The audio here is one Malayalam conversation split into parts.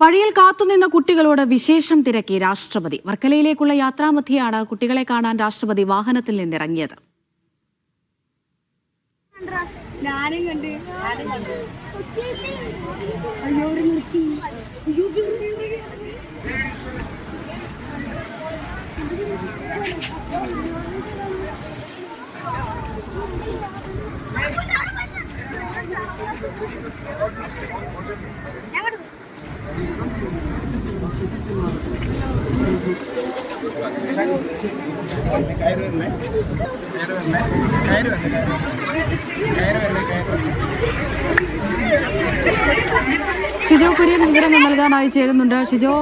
വഴിയിൽ കാത്തുനിന്ന കുട്ടികളോട് വിശേഷം തിരക്കി രാഷ്ട്രപതി. വർക്കലയിലേക്കുള്ള യാത്രാമധ്യയാണ് കുട്ടികളെ കാണാൻ രാഷ്ട്രപതി വാഹനത്തിൽ നിന്നിറങ്ങിയത്. ഞാനും കണ്ട്. ഷിജോ കുര്യൻ വിവരങ്ങൾ നൽകാനായി ചേരുന്നുണ്ട്. ഷിജോ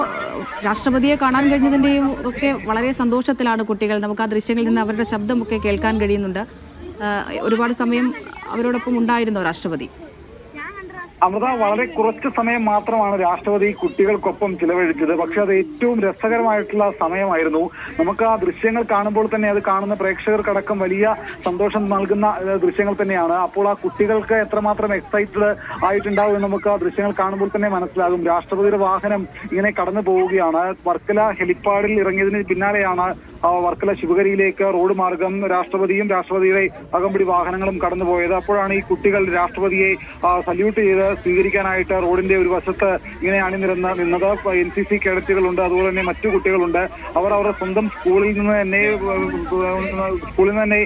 രാഷ്ട്രപതിയെ കാണാൻ കഴിഞ്ഞതിന്റെയും ഒക്കെ വളരെ സന്തോഷത്തിലാണ് കുട്ടികൾ. നമുക്ക് ആ ദൃശ്യങ്ങളിൽ നിന്ന് അവരുടെ ശബ്ദമൊക്കെ കേൾക്കാൻ കഴിയുന്നുണ്ട്. ഒരുപാട് സമയം അവരോടൊപ്പം ഉണ്ടായിരുന്നോ രാഷ്ട്രപതി? അമൃത വളരെ കുറച്ച് സമയം മാത്രമാണ് രാഷ്ട്രപതി കുട്ടികൾക്കൊപ്പം ചിലവഴിച്ചത്. പക്ഷെ അത് ഏറ്റവും രസകരമായിട്ടുള്ള സമയമായിരുന്നു. നമുക്ക് ആ ദൃശ്യങ്ങൾ കാണുമ്പോൾ തന്നെ അത് കാണുന്ന പ്രേക്ഷകർക്കടക്കം വലിയ സന്തോഷം നൽകുന്ന ദൃശ്യങ്ങൾ തന്നെയാണ്. അപ്പോൾ ആ കുട്ടികൾക്ക് എത്രമാത്രം എക്സൈറ്റഡ് ആയിട്ടുണ്ടാവും നമുക്ക് ആ ദൃശ്യങ്ങൾ കാണുമ്പോൾ തന്നെ മനസ്സിലാകും. രാഷ്ട്രപതിയുടെ വാഹനം ഇങ്ങനെ കടന്നു പോവുകയാണ്. വർക്കല ഹെലിപ്പാഡിൽ ഇറങ്ങിയതിന് പിന്നാലെയാണ് വർക്കല ശിവഗരിയിലേക്ക് റോഡ് മാർഗം രാഷ്ട്രപതിയും രാഷ്ട്രപതിയുടെ അകമ്പടി വാഹനങ്ങളും കടന്നുപോയത്. അപ്പോഴാണ് ഈ കുട്ടികൾ രാഷ്ട്രപതിയെ സല്യൂട്ട് ചെയ്ത് സ്വീകരിക്കാനായിട്ട് റോഡിന്റെ ഒരു വശത്ത് ഇങ്ങനെ അണിനിരുന്ന നിന്നത്. എൻ സി സി കേഡറ്റുകളുണ്ട് അതുപോലെ തന്നെ മറ്റു കുട്ടികളുണ്ട്. അവർ അവരുടെ സ്വന്തം സ്കൂളിൽ നിന്ന് തന്നെ സ്കൂളിൽ നിന്ന് തന്നെ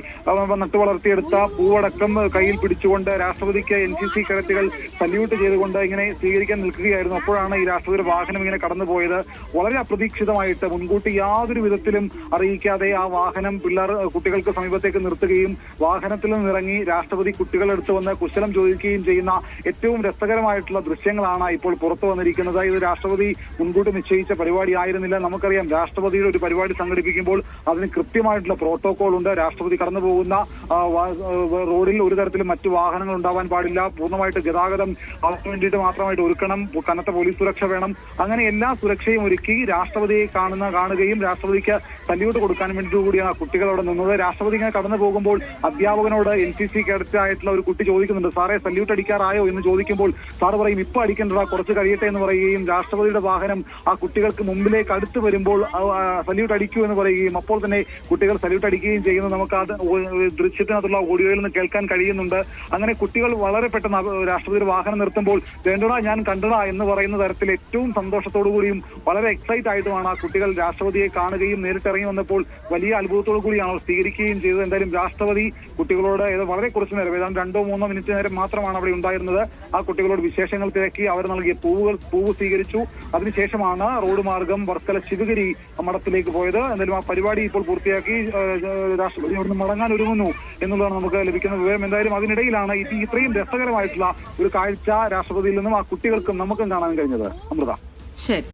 നട്ടു വളർത്തിയെടുത്ത പൂവടക്കം കയ്യിൽ പിടിച്ചുകൊണ്ട് രാഷ്ട്രപതിക്ക് എൻ സി സി കേഡറ്റുകൾ സല്യൂട്ട് ചെയ്തുകൊണ്ട് ഇങ്ങനെ സ്വീകരിക്കാൻ നിൽക്കുകയായിരുന്നു. അപ്പോഴാണ് ഈ രാഷ്ട്രപതിയുടെ വാഹനം ഇങ്ങനെ കടന്നുപോയത്. വളരെ അപ്രതീക്ഷിതമായിട്ട് മുൻകൂട്ടി യാതൊരു വിധത്തിലും അറിയിക്കാതെ ആ വാഹനം പിള്ളേർ കുട്ടികൾക്ക് സമീപത്തേക്ക് നിർത്തുകയും വാഹനത്തിൽ നിന്നിറങ്ങി രാഷ്ട്രപതി കുട്ടികളെടുത്ത് വന്ന് കുശലം ചോദിക്കുകയും ചെയ്യുന്ന ഏറ്റവും രസകരമായിട്ടുള്ള ദൃശ്യങ്ങളാണ് ഇപ്പോൾ പുറത്തു വന്നിരിക്കുന്നത്. ഇത് രാഷ്ട്രപതി മുൻകൂട്ടി നിശ്ചയിച്ച പരിപാടി ആയിരുന്നില്ല. നമുക്കറിയാം രാഷ്ട്രപതിയുടെ ഒരു പരിപാടി സംഘടിപ്പിക്കുമ്പോൾ അതിന് കൃത്യമായിട്ടുള്ള പ്രോട്ടോകോൾ ഉണ്ട്. രാഷ്ട്രപതി കടന്നു പോകുന്ന റോഡിൽ ഒരു തരത്തിലും മറ്റു വാഹനങ്ങൾ ഉണ്ടാവാൻ പാടില്ല. പൂർണമായിട്ട് ഗതാഗതം അവർക്ക് വേണ്ടിയിട്ട് മാത്രമായിട്ട് ഒരുക്കണം. കനത്ത പോലീസ് സുരക്ഷ വേണം. അങ്ങനെ എല്ലാ സുരക്ഷയും ഒരുക്കി രാഷ്ട്രപതിയെ കാണുന്ന കാണുകയും രാഷ്ട്രപതിക്ക് സല്യൂട്ട് കൊടുക്കാൻ വേണ്ടി കൂടിയാണ് കുട്ടികൾ അവിടെ നിന്നത്. രാഷ്ട്രപതി ഇങ്ങനെ കടന്നു പോകുമ്പോൾ അധ്യാപകനോട് എൻ സി സി കേഡറ്റ് ആയിട്ടുള്ള ഒരു കുട്ടി ചോദിക്കുന്നുണ്ട് സാറേ സല്യൂട്ട് അടിക്കാറായോ എന്ന് ചോദിക്കുമ്പോൾ സാറ് പറയും ഇപ്പൊ അടിക്കണ്ടടാ കുറച്ച് കഴിയട്ടെ എന്ന് പറയുകയും രാഷ്ട്രപതിയുടെ വാഹനം ആ കുട്ടികൾക്ക് മുമ്പിലേക്ക് അടുത്ത് വരുമ്പോൾ സല്യൂട്ട് അടിക്കൂ എന്ന് പറയുകയും അപ്പോൾ തന്നെ കുട്ടികൾ സല്യൂട്ട് അടിക്കുകയും ചെയ്യുന്നത് നമുക്ക് അത് ദൃശ്യത്തിനകത്തുള്ള ഓഡിയോയിൽ നിന്ന് കേൾക്കാൻ കഴിയുന്നുണ്ട്. അങ്ങനെ കുട്ടികൾ വളരെ പെട്ടെന്ന് രാഷ്ട്രപതിയുടെ വാഹനം നിർത്തുമ്പോൾ വേണ്ടടാ ഞാൻ കണ്ടടാ എന്ന് പറയുന്ന തരത്തിൽ ഏറ്റവും സന്തോഷത്തോടു കൂടിയും വളരെ എക്സൈറ്റ് ആയിട്ടുമാണ് ആ കുട്ടികൾ രാഷ്ട്രപതിയെ കാണുകയും നേരിട്ടിറങ്ങി വന്നപ്പോൾ വലിയ അത്ഭുതത്തോടു കൂടിയാണ് സ്വീകരിക്കുകയും ചെയ്തത്. എന്തായാലും രാഷ്ട്രപതി കുട്ടികളോട് വളരെ കുറച്ച് നേരം ഏതാണ്ട് രണ്ടോ മൂന്നോ മിനിറ്റ് നേരം മാത്രമാണ് അവിടെ ഉണ്ടായിരുന്നത്. ആ കുട്ടികളോട് വിശേഷങ്ങൾ തിരക്കി അവർ നൽകിയ പൂവുകൾ പൂവ് സ്വീകരിച്ചു. അതിനുശേഷമാണ് റോഡ് മാർഗം വർക്കല ശിവഗിരി മഠത്തിലേക്ക് പോയത്. എന്തായാലും ആ പരിപാടി ഇപ്പോൾ പൂർത്തിയാക്കി രാഷ്ട്രപതി അവിടുന്ന് മടങ്ങാൻ ഒരുങ്ങുന്നു എന്നുള്ളതാണ് നമുക്ക് ലഭിക്കുന്ന വിവരം. എന്തായാലും അതിനിടയിലാണ് ഇത് ഇത്രയും രസകരമായിട്ടുള്ള ഒരു കാഴ്ച രാഷ്ട്രപതിയിൽ നിന്നും ആ കുട്ടികൾക്കും നമുക്കും കാണാൻ കഴിഞ്ഞത്. അമൃത. ശരി.